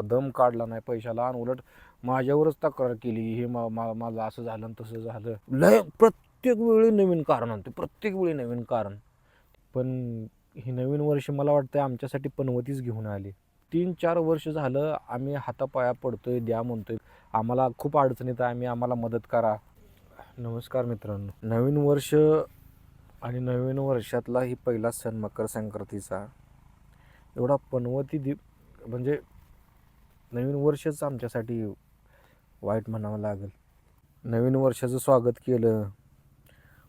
दम काढला नाही पैशाला आणि उलट माझ्यावरच तक्रार केली हे मा- मा- माझं असं झालं आणि तसं झालं. लय प्रत्येक वेळी नवीन कारण आणते प्रत्येक वेळी नवीन कारण. पण हे नवीन वर्ष मला वाटतं आमच्यासाठी पनवतीच घेऊन आली. तीन चार वर्ष झालं आम्ही हातापाया पडतोय द्या म्हणतोय. आम्हाला खूप अडचणीत आहे आम्ही आम्हाला मदत करा. नमस्कार मित्रांनो. नवीन वर्ष आणि नवीन वर्षातला ही पहिला सण मकर संक्रांतीचा. एवढा पनवती दि म्हणजे नवीन वर्षच आमच्यासाठी वाईट म्हणावं लागेल. नवीन वर्षाचं स्वागत केलं.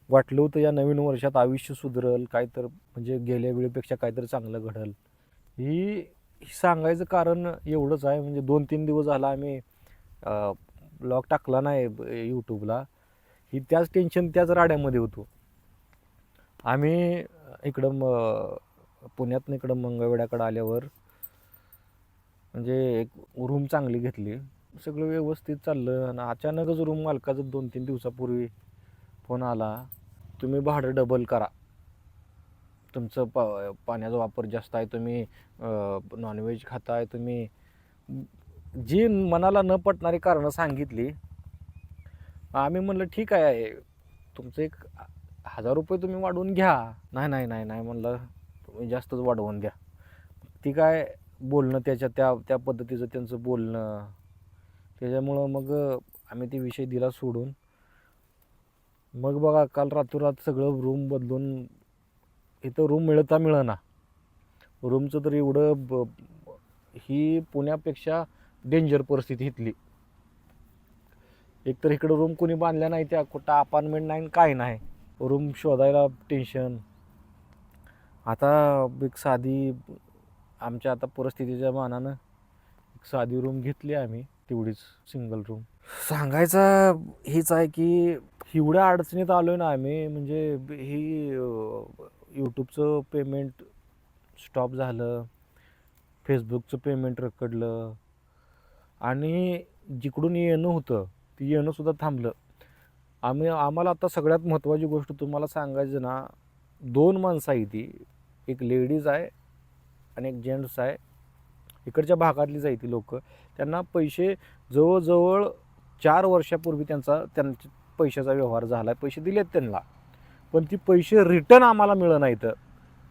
वाटलं होतं या नवीन वर्षात आयुष्य सुधरल काय तर म्हणजे गेल्या वेळेपेक्षा काहीतरी चांगलं घडल. ही सांगायचं कारण एवढंच आहे. म्हणजे दोन तीन दिवस झाला आम्ही ब्लॉग टाकला नाही यूट्यूबला ही त्याच टेन्शन त्याच राड्यामध्ये होतो. आम्ही इकडं म पुण्यातनं इकडं मंगळवेड्याकडं आल्यावर म्हणजे एक रूम चांगली घेतली. सगळं व्यवस्थित चाललं आणि अचानकच रूम मालकाचं दोन तीन दिवसापूर्वी फोन आला. तुम्ही भाडं डबल करा. तुमचं पा पाण्याचा वापर जास्त आहे तुम्ही नॉनव्हेज खाताय तुम्ही जी मनाला न पटणारी कारणं सांगितली. आम्ही म्हणलं ठीक आहे तुमचं एक हजार रुपये तुम्ही वाढवून घ्या. नाही नाही नाही नाही म्हणलं तुम्ही जास्तच वाढवून द्या ती काय बोलणं त्याच्या त्या त्या पद्धतीचं त्यांचं बोलणं. त्याच्यामुळं मग आम्ही ते विषय दिला सोडून. मग बघा काल रातोरात सगळं रूम बदलून इथं रूम मिळता मिळना. रूमचं तर एवढं ब ही पुण्यापेक्षा डेंजर परिस्थिती इथली. एकतर इकडं रूम कोणी बांधल्या नाही त्या कुठं अपार्टमेंट नाही काय नाही. रूम शोधायला टेन्शन आता एक साधी आमच्या आता परिस्थितीच्या मानानं एक साधी रूम घेतली आम्ही तेवढीच सिंगल रूम सांगायचा हेच आहे की एवढ्या अडचणीत आलो आहे ना आम्ही म्हणजे ही यूट्यूबचं पेमेंट स्टॉप झालं फेसबुकचं पेमेंट रखडलं आणि जिकडून येणं होतं ते येणंसुद्धा थांबलं. आम्ही आम्हाला आता सगळ्यात महत्त्वाची गोष्ट तुम्हाला सांगायचं ना दोन माणसं आहे ती. एक लेडीज आहे आणि एक जेंट्स आहे. इकडच्या भागातलीच आहे ती लोक. त्यांना पैसे जवळजवळ चार वर्षापूर्वी त्यांचा त्यांच्या पैशाचा व्यवहार झाला. आहे पैसे दिलेत त्यांना. पण ती पैसे रिटर्न आम्हाला मिळत नाहीत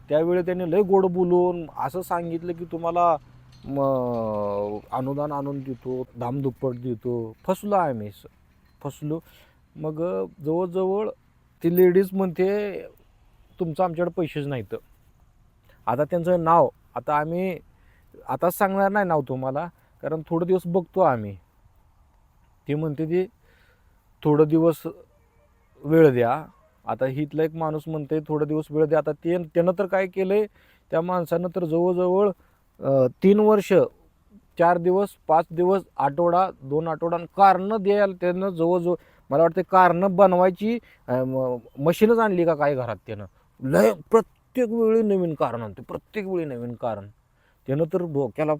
त्यावेळी त्यांनी लय गोड बोलून असं सांगितलं की तुम्हाला म अनुदान आणून देतो धामधुप्पट देतो. फसलो आहे फसलो. मग जवळजवळ ती लेडीज म्हणते तुमचं आमच्याकडे पैसेच नाहीत. आता त्यांचं नाव आता आम्ही आताच सांगणार नाही नाव तुम्हाला कारण थोडं दिवस बघतो आम्ही. ती म्हणते ती थोडं दिवस वेळ द्या. आता हितला एक माणूस म्हणते थोडं दिवस वेळ द्या. आता ते त्यानं तर काय केलं आहे त्या माणसानं तर जवळजवळ तीन वर्ष चार दिवस पाच दिवस आठवडा दोन आठवडा कारणं द्यायला त्यानं जवळजवळ मला वाटते कारणं बनवायची म- मशीनच आणली का काय घरात त्यानं. लय प्रत्येक वेळी नवीन कारण आणते प्रत्येक वेळी नवीन कारण. त्यानं तर डोक्याला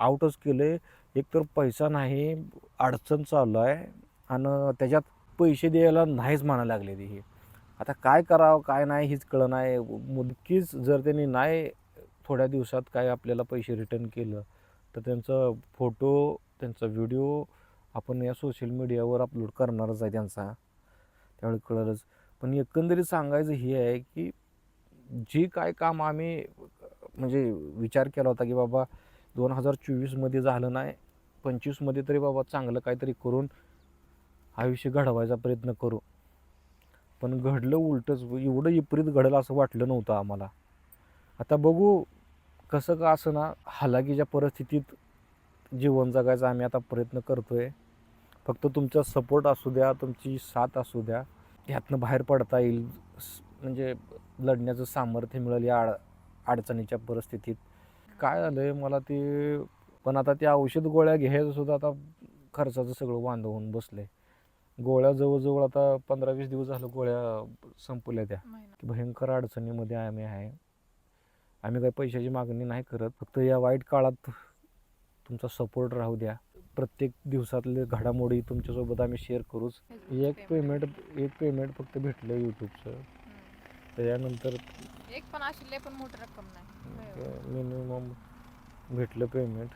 आउटच केलं. आहे एकतर पैसा नाही अडचण चालू आहे आणि त्याच्यात पैसे द्यायला नाहीच म्हणायला लागले ते हे. आता काय करावं काय नाही हीच कळं नाही मुदकीच जर त्यांनी नाही थोड्या दिवसात काय आपल्याला पैसे रिटर्न केलं तर त्यांचा फोटो त्यांचा व्हिडिओ आपण या सोशल मीडियावर अपलोड करणारच आहे त्यांचा. त्यावेळी कळलंच. पण एकंदरीत सांगायचं हे आहे की जे काय काम आम्ही म्हणजे विचार केला होता की बाबा दोन हजार चोवीसमध्ये झालं नाही पंचवीसमध्ये तरी बाबा चांगलं काहीतरी करून आयुष्य घडवायचा प्रयत्न करू. पण घडलं उलटंच एवढं विपरीत घडलं असं वाटलं नव्हतं आम्हाला. आता बघू कसं का असं ना हालाकीच्या परिस्थितीत जीवन जगायचा आम्ही आता प्रयत्न करतो आहे फक्त तुमचा सपोर्ट असू द्या तुमची साथ असू द्या ह्यातनं बाहेर पडता येईल. म्हणजे लढण्याचं सामर्थ्य मिळेल या अड अडचणीच्या परिस्थितीत. काय झालं आहे मला ते पण आता त्या औषध गोळ्या घ्यायचं सुद्धा आता खर्चाचं सगळं वांदं होऊन बसलं आहे गोळ्या जवळजवळ आता पंधरा वीस दिवस झालं गोळ्या संपल्या त्या. की भयंकर अडचणीमध्ये आम्ही आहे. आम्ही काही पैशाची मागणी नाही करत. फक्त या वाईट काळात तुमचा सपोर्ट राहू द्या. प्रत्येक दिवसातले घडामोडी तुमच्यासोबत आम्ही शेअर करूच. एक पेमेंट एक पेमेंट फक्त भेटलं यूट्यूबचं त्याच्यानंतर एक पण अशी लय पण मोठी रक्कम नाही. मिनिमम भेटलं पेमेंट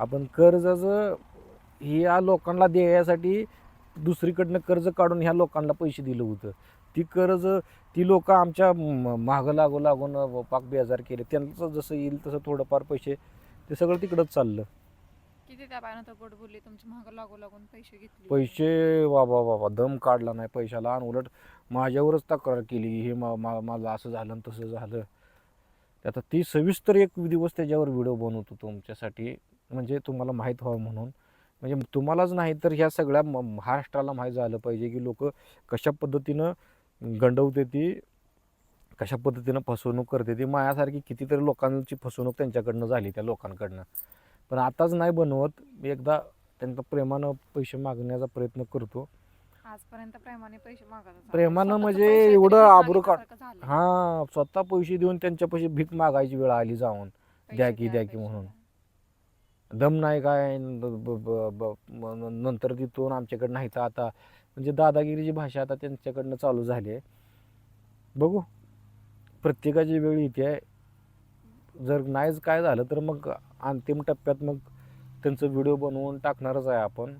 आपण कर्जाचं ह्या लोकांना द्यायसाठी दुसरीकडनं कर्ज काढून ह्या लोकांना पैसे दिलं होतं. ती कर्ज ती लोक आमच्या मागं लागू लागून पाक बेजार केले. त्यांचं जसं येईल तसं थोडंफार पैसे ते सगळं तिकडंच चाललं. किती त्या बायनं तर गोड बोलली तुमच्या महाग लागू लागून पैसे घेतले. पैसे बाबा बाबा दम काढला नाही पैशाला. आणि उलट माझ्यावरच तक्रार केली हे मा मा- माझं असं झालं आणि तसं झालं. आता ती सविस्तर एक दिवस त्याच्यावर व्हिडिओ बनवतो तुमच्यासाठी. म्हणजे तुम्हाला माहीत व्हावं म्हणून. म्हणजे तुम्हालाच नाही तर ह्या सगळ्या म- महाराष्ट्राला माहीत झालं पाहिजे की लोक कशा पद्धतीनं गंडवते ती कशा पद्धतीनं फसवणूक करते ती. मायासारखी कितीतरी लोकांची फसवणूक त्यांच्याकडनं झाली त्या लोकांकडनं. पण आताच नाही बनवत. मी एकदा त्यांचा प्रेमानं पैसे मागण्याचा प्रयत्न करतो. आजपर्यंत प्रेमाने पैसे मागत. प्रेमानं म्हणजे पैसे एवढं आबरू झालं. हा स्वतः पैसे देऊन त्यांच्यापाशी भीक मागायची वेळ आली जाऊन. पैसे द्या की द्या की पैसे म्हणून. दम नाही काय? नंतर तिथून आमच्याकडे नाही तर आता म्हणजे दादागिरीची भाषा आता त्यांच्याकडनं चालू झाली आहे. बघू. प्रत्येकाची वेळ इथे आहे. जर नाहीच काय झालं तर मग अंतिम टप्प्यात मग त्यांचं व्हिडिओ बनवून टाकणारच आहे आपण.